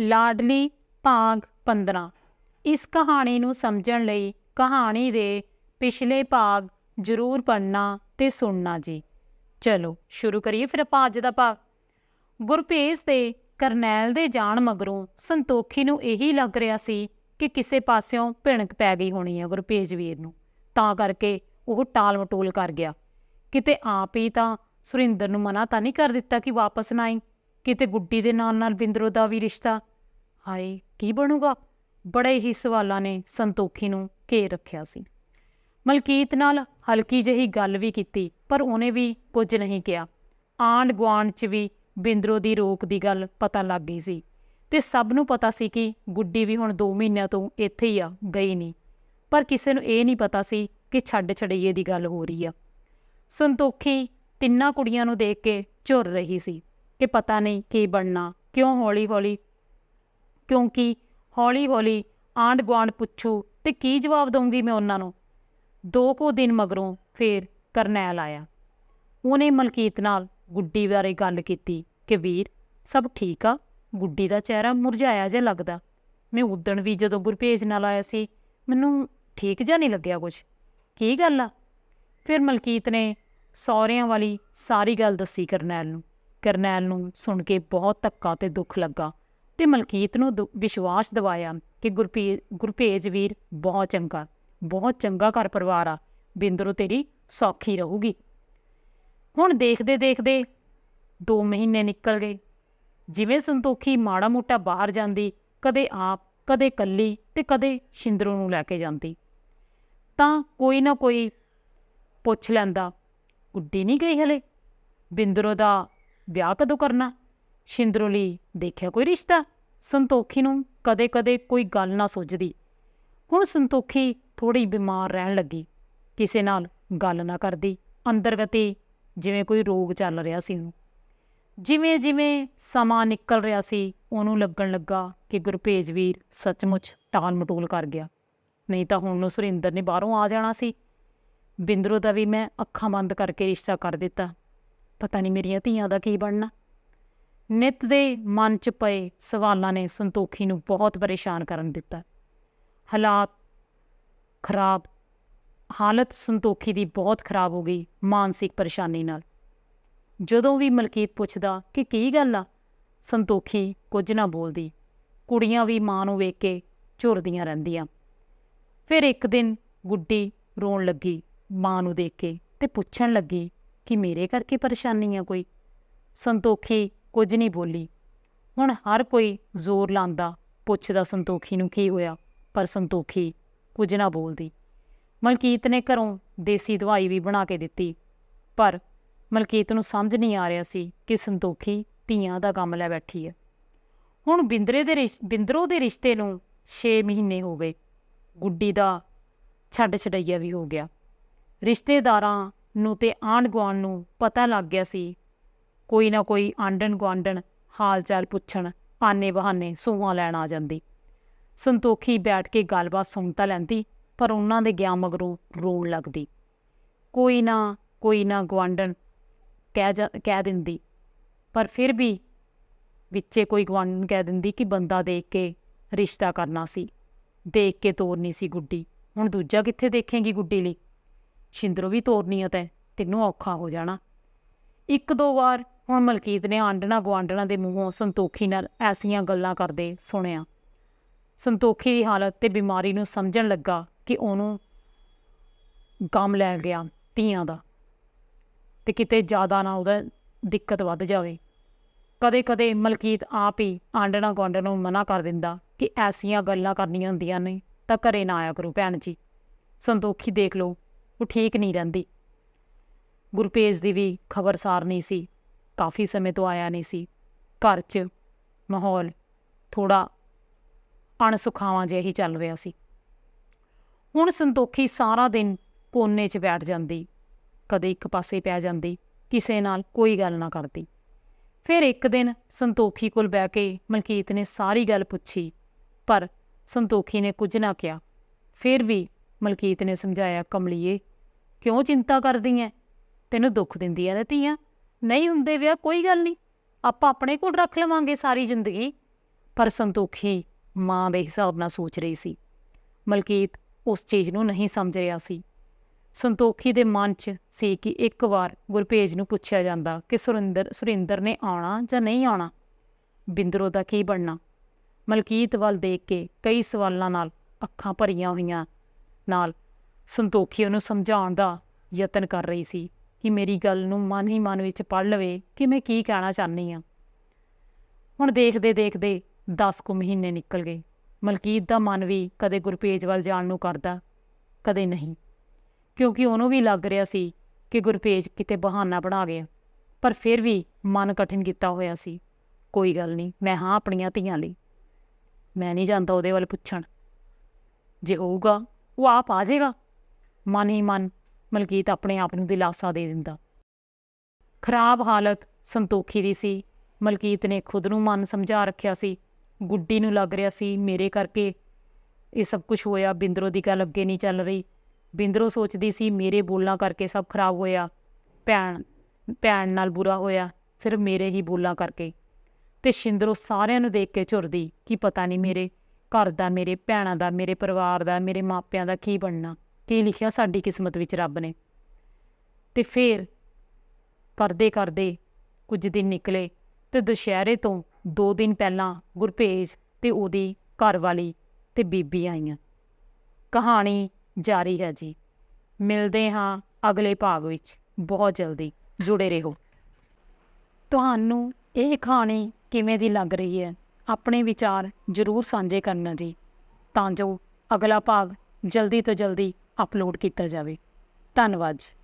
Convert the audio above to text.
ਲਾਡਲੀ ਭਾਗ 15 ਇਸ ਕਹਾਣੀ ਨੂੰ ਸਮਝਣ ਲਈ ਕਹਾਣੀ ਦੇ ਪਿਛਲੇ ਭਾਗ ਜ਼ਰੂਰ ਪੜ੍ਹਨਾ ਤੇ ਸੁਣਨਾ ਜੀ। ਚਲੋ, ਸ਼ੁਰੂ ਕਰੀਏ ਫਿਰ ਆਪਾਂ ਅੱਜ ਦਾ ਭਾਗ। ਗੁਰਪੇਜ ਦੇ ਕਰਨੈਲ ਦੇ ਜਾਣ ਮਗਰੋਂ ਸੰਤੋਖੀ ਨੂੰ ਇਹੀ ਲੱਗ ਰਿਹਾ ਸੀ ਕਿ ਕਿਸੇ ਪਾਸਿਓਂ ਭਿਣਕ ਪੈ ਗਈ ਹੋਣੀ ਹੈ ਗੁਰਪੇਜ ਵੀਰ ਨੂੰ। ਤਾਂ ਕਰਕੇ ਉਹ ਟਾਲ ਮਟੋਲ ਕਰ ਗਿਆ। ਕਿਤੇ ਆਪ ਹੀ ਤਾਂ ਸੁਰਿੰਦਰ ਨੂੰ ਮਨਾ ਤਾਂ ਨਹੀਂ ਕਰ ਦਿੱਤਾ ਕਿ ਵਾਪਸ ਨਾ ਆਈ। ਕਿਤੇ ਗੁੱਡੀ ਦੇ ਨਾਲ ਨਾਲ ਬਿੰਦਰੋ ਦਾ ਵੀ ਰਿਸ਼ਤਾ? ਹਾਏ, ਕੀ ਬਣੂਗਾ? ਬੜੇ ਹੀ ਸਵਾਲਾਂ ਨੇ ਸੰਤੋਖੀ ਨੂੰ ਘੇਰ ਰੱਖਿਆ ਸੀ। ਮਲਕੀਤ ਨਾਲ ਹਲਕੀ ਜਿਹੀ ਗੱਲ ਵੀ ਕੀਤੀ, ਪਰ ਉਹਨੇ ਵੀ ਕੁਝ ਨਹੀਂ ਕਿਹਾ। ਆਂਡ ਗੁਆਂਢ 'ਚ ਵੀ ਬਿੰਦਰੋ ਦੀ ਰੋਕ ਦੀ ਗੱਲ ਪਤਾ ਲੱਗ ਗਈ ਸੀ ਤੇ ਸਭ ਨੂੰ ਪਤਾ ਸੀ ਕਿ ਗੁੱਡੀ ਵੀ ਹੁਣ 2 ਮਹੀਨਿਆਂ ਤੋਂ ਇੱਥੇ ਹੀ ਆ, ਗਈ ਨਹੀਂ। ਪਰ ਕਿਸੇ ਨੂੰ ਇਹ ਨਹੀਂ ਪਤਾ ਸੀ ਕਿ ਛੱਡ ਛੜਈਏ ਦੀ ਗੱਲ ਹੋ ਰਹੀ ਆ। ਸੰਤੋਖੀ ਤਿੰਨਾਂ ਕੁੜੀਆਂ ਨੂੰ ਦੇਖ ਕੇ ਝੁਰ ਰਹੀ ਸੀ। ਕਿ ਪਤਾ ਨਹੀਂ ਕੀ ਬਣਨਾ, ਕਿਉਂ ਹੌਲੀ-ਹੌਲੀ, ਕਿਉਂਕਿ ਹੌਲੀ-ਹੌਲੀ ਆਂਡ ਗੁਆਂਢ ਪੁੱਛੂ, ਤੇ ਕੀ ਜਵਾਬ ਦਊਂਗੀ ਮੈਂ ਉਹਨਾਂ ਨੂੰ? ਦੋ ਕੁ ਦਿਨ ਮਗਰੋਂ ਫੇਰ ਕਰਨੈਲ ਆਇਆ। ਉਹਨੇ ਮਲਕੀਤ ਨਾਲ ਗੁੱਡੀ ਬਾਰੇ ਗੱਲ ਕੀਤੀ ਕਿ, ਵੀਰ, ਸਭ ਠੀਕ ਆ? ਗੁੱਡੀ ਦਾ ਚਿਹਰਾ ਮੁਰਝਾਇਆ ਜਿਹਾ ਲੱਗਦਾ। ਮੈਂ ਉਦਣ ਵੀ ਜਦੋਂ ਗੁਰਪੇਜ ਨਾਲ ਆਇਆ ਸੀ, ਮੈਨੂੰ ਠੀਕ ਜਿਹਾ ਨਹੀਂ ਲੱਗਿਆ ਕੁਝ ਕੀ ਗੱਲ ਆ? ਫਿਰ ਮਲਕੀਤ ਨੇ ਸਹੁਰਿਆਂ ਵਾਲੀ ਸਾਰੀ ਗੱਲ ਦੱਸੀ ਕਰਨੈਲ ਨੂੰ। ਕਰਨੈਲ ਨੂੰ ਸੁਣ ਕੇ ਬਹੁਤ ਧੱਕਾ ਤੇ ਦੁੱਖ ਲੱਗਾ ਤੇ ਮਲਕੀਤ ਨੂੰ ਦੁ- ਵਿਸ਼ਵਾਸ ਦਿਵਾਇਆ ਕਿ ਗੁਰਪੇ ਗੁਰਪੇਜ ਵੀਰ ਬਹੁਤ ਚੰਗਾ ਬਹੁਤ ਚੰਗਾ ਘਰ ਪਰਿਵਾਰ ਆ, ਬਿੰਦਰੋ ਤੇਰੀ ਸੌਖੀ ਰਹੂਗੀ। ਹੁਣ ਦੇਖਦੇ ਦੇਖਦੇ 2 ਮਹੀਨੇ ਨਿਕਲ ਗਏ। ਜਿਵੇਂ ਸੰਤੋਖੀ ਮਾੜਾ ਮੋਟਾ ਬਾਹਰ ਜਾਂਦੀ, ਕਦੇ ਆਪ, ਕਦੇ ਕੱਲੀ ਤੇ ਕਦੇ ਸ਼ਿੰਦਰੋ ਨੂੰ ਲੈ ਕੇ ਜਾਂਦੀ। ਤਾਂ ਕੋਈ ਨਾ ਕੋਈ ਪੁੱਛ ਲੈਂਦਾ, ਉੱਡੀ ਨਹੀਂ ਗਈ ਹਲੇ? ਬਿੰਦਰੋ ਦਾ ਵਿਆਹ ਕਦੋਂ ਕਰਨਾ? ਸ਼ਿੰਦਰੋ ਲਈ ਦੇਖਿਆ ਕੋਈ ਰਿਸ਼ਤਾ? ਸੰਤੋਖੀ ਨੂੰ ਕਦੇ-ਕਦੇ ਕੋਈ ਗੱਲ ਨਾ ਸੁੱਝਦੀ। ਹੁਣ ਸੰਤੋਖੀ ਥੋੜੀ ਬਿਮਾਰ ਰਹਿਣ ਲੱਗੀ। ਕਿਸੇ ਨਾਲ ਗੱਲ ਨਾ ਕਰਦੀ। ਅੰਦਰਗਤੀ ਜਿਵੇਂ ਕੋਈ ਰੋਗ ਚੱਲ ਰਿਹਾ ਸੀ ਉਹਨੂੰ। ਜਿਵੇਂ ਜਿਵੇਂ ਸਮਾਂ ਨਿਕਲ ਰਿਹਾ ਸੀ, ਉਹਨੂੰ ਲੱਗਣ ਲੱਗਾ ਕਿ ਗੁਰਪੇਜ ਵੀਰ ਸੱਚਮੁੱਚ ਟਾਲ ਮਟੋਲ ਕਰ ਗਿਆ। ਨਹੀਂ ਤਾਂ ਹੁਣ ਨੂੰ ਸੁਰਿੰਦਰ ਨੇ ਬਾਹਰੋਂ ਆ ਜਾਣਾ ਸੀ। ਬਿੰਦਰੋ ਦਾ ਵੀ ਮੈਂ ਅੱਖਾਂ ਬੰਦ ਕਰਕੇ ਰਿਸ਼ਤਾ ਕਰ ਦਿੱਤਾ। ਪਤਾ ਨਹੀਂ ਮੇਰੀਆਂ ਧੀਆਂ ਦਾ ਕੀ ਬਣਨਾ। ਨਿਤ ਦੇ ਮਨ 'ਚ ਪਏ ਸਵਾਲਾਂ ਨੇ ਸੰਤੋਖੀ ਨੂੰ ਬਹੁਤ ਪਰੇਸ਼ਾਨ ਕਰਨ ਦਿੱਤਾ। ਹਾਲਾਤ ਖਰਾਬ, ਹਾਲਤ ਸੰਤੋਖੀ ਦੀ ਬਹੁਤ ਖਰਾਬ ਹੋ ਗਈ ਮਾਨਸਿਕ ਪਰੇਸ਼ਾਨੀ ਨਾਲ। ਜਦੋਂ ਵੀ ਮਲਕੀਤ ਪੁੱਛਦਾ ਕਿ ਕੀ ਗੱਲ ਆ, ਸੰਤੋਖੀ ਕੁਝ ਨਾ ਬੋਲਦੀ। ਕੁੜੀਆਂ ਵੀ ਮਾਂ ਨੂੰ ਵੇਖ ਕੇ ਝੁਰਦੀਆਂ ਰਹਿੰਦੀਆਂ। ਫਿਰ ਇੱਕ ਦਿਨ ਗੁੱਡੀ ਰੋਣ ਲੱਗੀ ਮਾਂ ਨੂੰ ਦੇਖ ਕੇ ਤੇ ਪੁੱਛਣ ਲੱਗੀ ਕਿ ਮੇਰੇ ਕਰਕੇ ਪਰੇਸ਼ਾਨੀ ਆ ਕੋਈ? ਸੰਤੋਖੀ ਕੁਝ ਨਹੀਂ ਬੋਲੀ। ਹੁਣ ਹਰ ਕੋਈ ਜ਼ੋਰ ਲਾਂਦਾ ਪੁੱਛਦਾ ਸੰਤੋਖੀ ਨੂੰ ਕੀ ਹੋਇਆ, ਪਰ ਸੰਤੋਖੀ ਕੁਝ ਨਾ ਬੋਲਦੀ। ਮਲਕੀਤ ਨੇ ਘਰੋਂ ਦੇਸੀ ਦਵਾਈ ਵੀ ਬਣਾ ਕੇ ਦਿੱਤੀ, ਪਰ ਮਲਕੀਤ ਨੂੰ ਸਮਝ ਨਹੀਂ ਆ ਰਿਹਾ ਸੀ ਕਿ ਸੰਤੋਖੀ ਧੀਆਂ ਦਾ ਕੰਮ ਲੈ ਬੈਠੀ ਹੈ। ਹੁਣ ਬਿੰਦਰੇ ਦੇ ਰਿਸ਼- ਬਿੰਦਰੋ ਦੇ ਰਿਸ਼ਤੇ ਨੂੰ 6 ਮਹੀਨੇ ਹੋ ਗਏ। ਗੁੱਡੀ ਦਾ ਛੱਡ ਛਡਈਆ ਵੀ ਹੋ ਗਿਆ। ਰਿਸ਼ਤੇਦਾਰਾਂ ਨੂੰ ਤੇ ਆਂਢ ਗੁਆਂਢ ਨੂੰ ਪਤਾ ਲੱਗ ਗਿਆ ਸੀ। ਕੋਈ ਨਾ ਕੋਈ ਆਂਡਣ ਗੁਆਂਢਣ ਹਾਲ ਚਾਲ ਪੁੱਛਣ, ਆਨੇ ਬਹਾਨੇ ਸੂਹਾਂ ਲੈਣ ਆ ਜਾਂਦੀ। ਸੰਤੋਖੀ ਬੈਠ ਕੇ ਗੱਲਬਾਤ ਸੁਣ ਤਾਂ ਲੈਂਦੀ, ਪਰ ਉਹਨਾਂ ਦੇ ਗਿਆ ਮਗਰੋਂ ਰੋਣ ਲੱਗਦੀ। ਕੋਈ ਨਾ ਕੋਈ ਨਾ ਗੁਆਂਢਣ ਕਹਿ ਜਾ, ਕਹਿ ਦਿੰਦੀ, ਪਰ ਫਿਰ ਵੀ ਵਿੱਚੇ ਕੋਈ ਗੁਆਂਢਣ ਕਹਿ ਦਿੰਦੀ ਕਿ ਬੰਦਾ ਦੇਖ ਕੇ ਰਿਸ਼ਤਾ ਕਰਨਾ ਸੀ। ਦੇਖ ਕੇ ਤੋਰਨੀ ਸੀ ਗੁੱਡੀ। ਹੁਣ ਦੂਜਾ ਕਿੱਥੇ ਦੇਖੇਗੀ ਗੁੱਡੀ ਲਈ? ਸ਼ਿੰਦਰੋ ਵੀ ਤੋਰਨੀ ਆ ਤੈ, ਤੈਨੂੰ ਔਖਾ ਹੋ ਜਾਣਾ। ਇੱਕ ਦੋ ਵਾਰ ਹੁਣ ਮਲਕੀਤ ਨੇ ਆਂਡਣਾ ਗੁਆਂਢਣਾ ਦੇ ਮੂੰਹੋਂ ਸੰਤੋਖੀ ਨਾਲ ਐਸੀਆਂ ਗੱਲਾਂ ਕਰਦੇ ਸੁਣਿਆ। ਸੰਤੋਖੀ ਦੀ ਹਾਲਤ ਤੇ ਬਿਮਾਰੀ ਨੂੰ ਸਮਝਣ ਲੱਗਾ ਕਿ ਉਹਨੂੰ ਗਮ ਲੈ ਗਿਆ ਧੀਆਂ ਦਾ ਤੇ ਕਿਤੇ ਜ਼ਿਆਦਾ ਨਾ ਉਹਦਾ ਦਿੱਕਤ ਵੱਧ ਜਾਵੇ। ਕਦੇ-ਕਦੇ ਮਲਕੀਤ ਆਪ ਹੀ ਆਂਡਣਾ ਗੁਆਂਢਣ ਨੂੰ ਮਨਾ ਕਰ ਦਿੰਦਾ ਕਿ ਐਸੀਆਂ ਗੱਲਾਂ ਕਰਨੀਆਂ ਹੁੰਦੀਆਂ ਨੇ ਤਾਂ ਘਰੇ ਨਾ ਆਇਆ ਕਰੋ ਭੈਣ ਜੀ। ਸੰਤੋਖੀ ਦੇਖ ਲਓ ਉਹ ਠੀਕ ਨਹੀਂ ਰਹਿੰਦੀ। ਗੁਰਪੇਜ ਦੀ ਵੀ ਖਬਰਸਾਰ ਨਹੀਂ ਸੀ। ਕਾਫੀ ਸਮੇਂ ਤੋਂ ਆਇਆ ਨਹੀਂ ਸੀ। ਘਰ 'ਚ ਮਾਹੌਲ ਥੋੜਾ ਅਣਸੁਖਾਵਾਂ ਜਿਹਾ ਹੀ ਚੱਲ ਰਿਹਾ ਸੀ। ਹੁਣ ਸੰਤੋਖੀ ਸਾਰਾ ਦਿਨ ਕੋਨੇ 'ਚ ਬੈਠ ਜਾਂਦੀ। ਕਦੇ ਇੱਕ ਪਾਸੇ ਪੈ ਜਾਂਦੀ, ਕਿਸੇ ਨਾਲ ਕੋਈ ਗੱਲ ਨਾ ਕਰਦੀ। ਫਿਰ ਇੱਕ ਦਿਨ ਸੰਤੋਖੀ ਕੋਲ ਬਹਿ ਕੇ ਮਲਕੀਤ ਨੇ ਸਾਰੀ ਗੱਲ ਪੁੱਛੀ, ਪਰ ਸੰਤੋਖੀ ਨੇ ਕੁਝ ਨਾ ਕਿਹਾ। ਫਿਰ ਵੀ ਮਲਕੀਤ ਨੇ ਸਮਝਾਇਆ, ਕਮਲੀਏ ਕਿਉਂ ਚਿੰਤਾ ਕਰਦੀ ਐ? ਤੈਨੂੰ ਦੁੱਖ ਦਿੰਦੀਆਂ ਨੇ ਧੀਆਂ। ਨਹੀਂ ਹੁੰਦੇ ਵਿਆਹ, ਕੋਈ ਗੱਲ ਨਹੀਂ। ਆਪਾਂ ਆਪਣੇ ਕੋਲ ਰੱਖ ਲਵਾਂਗੇ ਸਾਰੀ ਜ਼ਿੰਦਗੀ। ਪਰ ਸੰਤੋਖੀ ਮਾਂ ਦੇ ਹਿਸਾਬ ਨਾਲ ਸੋਚ ਰਹੀ ਸੀ। ਮਲਕੀਤ ਉਸ ਚੀਜ਼ ਨੂੰ ਨਹੀਂ ਸਮਝ ਰਿਹਾ ਸੀ। ਸੰਤੋਖੀ ਦੇ ਮਨ 'ਚ ਸੀ ਕਿ ਇੱਕ ਵਾਰ ਗੁਰਪੇਜ ਨੂੰ ਪੁੱਛਿਆ ਜਾਂਦਾ ਕਿ ਸੁਰਿੰਦਰ ਸੁਰਿੰਦਰ ਨੇ ਆਉਣਾ ਜਾਂ ਨਹੀਂ ਆਉਣਾ? ਬਿੰਦਰੋ ਦਾ ਕੀ ਬਣਨਾ? ਮਲਕੀਤ ਵੱਲ ਦੇਖ ਕੇ ਕਈ ਸਵਾਲਾਂ ਨਾਲ ਅੱਖਾਂ ਭਰੀਆਂ ਹੋਈਆਂ। ਨਾਲ ਸੰਤੋਖੀ ਉਹਨੂੰ ਸਮਝਾਉਣ ਦਾ ਯਤਨ ਕਰ ਰਹੀ ਸੀ ਕਿ ਮੇਰੀ ਗੱਲ ਨੂੰ ਮਨ ਹੀ ਮਨ ਵਿੱਚ ਪੜ ਲਵੇ ਕਿ ਮੈਂ ਕੀ ਕਹਿਣਾ ਚਾਹਨੀ ਆ ਹੁਣ ਦੇਖਦੇ ਦੇਖਦੇ 10 ਕੁ ਮਹੀਨੇ ਨਿਕਲ ਗਏ। ਮਲਕੀਤ ਦਾ ਮਨ ਵੀ ਕਦੇ ਗੁਰਪੇਜ ਵੱਲ ਜਾਣ ਨੂੰ ਕਰਦਾ, ਕਦੇ ਨਹੀਂ। ਕਿਉਂਕਿ ਉਹਨੂੰ ਵੀ ਲੱਗ ਰਿਹਾ ਸੀ ਕਿ ਗੁਰਪੇਜ ਕਿਤੇ ਬਹਾਨਾ ਬਣਾ ਗਿਆ, ਪਰ ਫਿਰ ਵੀ ਮਨ ਕਠਿਨ ਕੀਤਾ ਹੋਇਆ ਸੀ। ਕੋਈ ਗੱਲ ਨਹੀਂ, ਮੈਂ ਹਾਂ ਆਪਣੀਆਂ ਧੀਆਂ ਲਈ। ਮੈਂ ਨਹੀਂ ਜਾਂਦਾ ਉਹਦੇ ਵੱਲ ਪੁੱਛਣ। ਜੇ ਹੋਊਗਾ, ਉਹ ਆਪ ਆ ਜਾਏਗਾ। ਮਨ ਹੀ ਮਨ ਮਲਕੀਤ ਆਪਣੇ ਆਪ ਨੂੰ ਦਿਲਾਸਾ ਦੇ ਦਿੰਦਾ। ਖਰਾਬ ਹਾਲਤ ਸੰਤੋਖੀ ਦੀ ਸੀ। ਮਲਕੀਤ ਨੇ ਖੁਦ ਨੂੰ ਮਨ ਸਮਝਾ ਰੱਖਿਆ ਸੀ। ਗੁੱਡੀ ਨੂੰ ਲੱਗ ਰਿਹਾ ਸੀ, ਮੇਰੇ ਕਰਕੇ ਇਹ ਸਭ ਕੁਝ ਹੋਇਆ, ਬਿੰਦਰੋ ਦੀ ਗੱਲ ਅੱਗੇ ਨਹੀਂ ਚੱਲ ਰਹੀ। ਬਿੰਦਰੋ ਸੋਚਦੀ ਸੀ, ਮੇਰੇ ਬੋਲਾਂ ਕਰਕੇ ਸਭ ਖਰਾਬ ਹੋਇਆ। ਭੈਣ ਭੈਣ ਨਾਲ ਬੁਰਾ ਹੋਇਆ, ਸਿਰਫ ਮੇਰੇ ਹੀ ਬੋਲਾਂ ਕਰਕੇ। ਤੇ ਸ਼ਿੰਦਰੋ ਸਾਰਿਆਂ ਨੂੰ ਦੇਖ ਕੇ ਝੁਰਦੀ, ਕਿ ਪਤਾ ਨਹੀਂ ਮੇਰੇ ਘਰ ਦਾ, ਮੇਰੇ ਭੈਣਾਂ ਦਾ, ਮੇਰੇ ਪਰਿਵਾਰ ਦਾ, ਮੇਰੇ ਮਾਪਿਆਂ ਦਾ ਕੀ ਬਣਨਾ? ਕੀ ਲਿਖਿਆ ਸਾਡੀ ਕਿਸਮਤ ਵਿੱਚ ਰੱਬ ਨੇ। ਤੇ ਫੇਰ ਕਰਦੇ ਕਰਦੇ ਕੁਝ ਦਿਨ ਨਿਕਲੇ ਤੇ ਦੁਸ਼ਹਿਰੇ ਤੋਂ 2 ਦਿਨ ਪਹਿਲਾਂ ਗੁਰਪੇਜ ਤੇ ਉਹਦੀ ਘਰਵਾਲੀ ਤੇ ਬੀਬੀ ਆਈਆਂ। ਕਹਾਣੀ ਜਾਰੀ ਹੈ ਜੀ। ਮਿਲਦੇ ਹਾਂ ਅਗਲੇ ਭਾਗ ਵਿੱਚ। ਬਹੁਤ ਜਲਦੀ ਜੁੜੇ ਰਹੋ। ਤੁਹਾਨੂੰ ਇਹ ਕਹਾਣੀ ਕਿਵੇਂ ਦੀ ਲੱਗ ਰਹੀ ਹੈ? ਆਪਣੇ ਵਿਚਾਰ ਜ਼ਰੂਰ ਸਾਂਝੇ ਕਰਨਾ ਜੀ। ਤਾਂ ਜੋ ਅਗਲਾ ਭਾਗ ਜਲਦੀ ਤੋਂ ਜਲਦੀ ਅਪਲੋਡ ਕੀਤਾ ਜਾਵੇ। ਧੰਨਵਾਦ ਜੀ।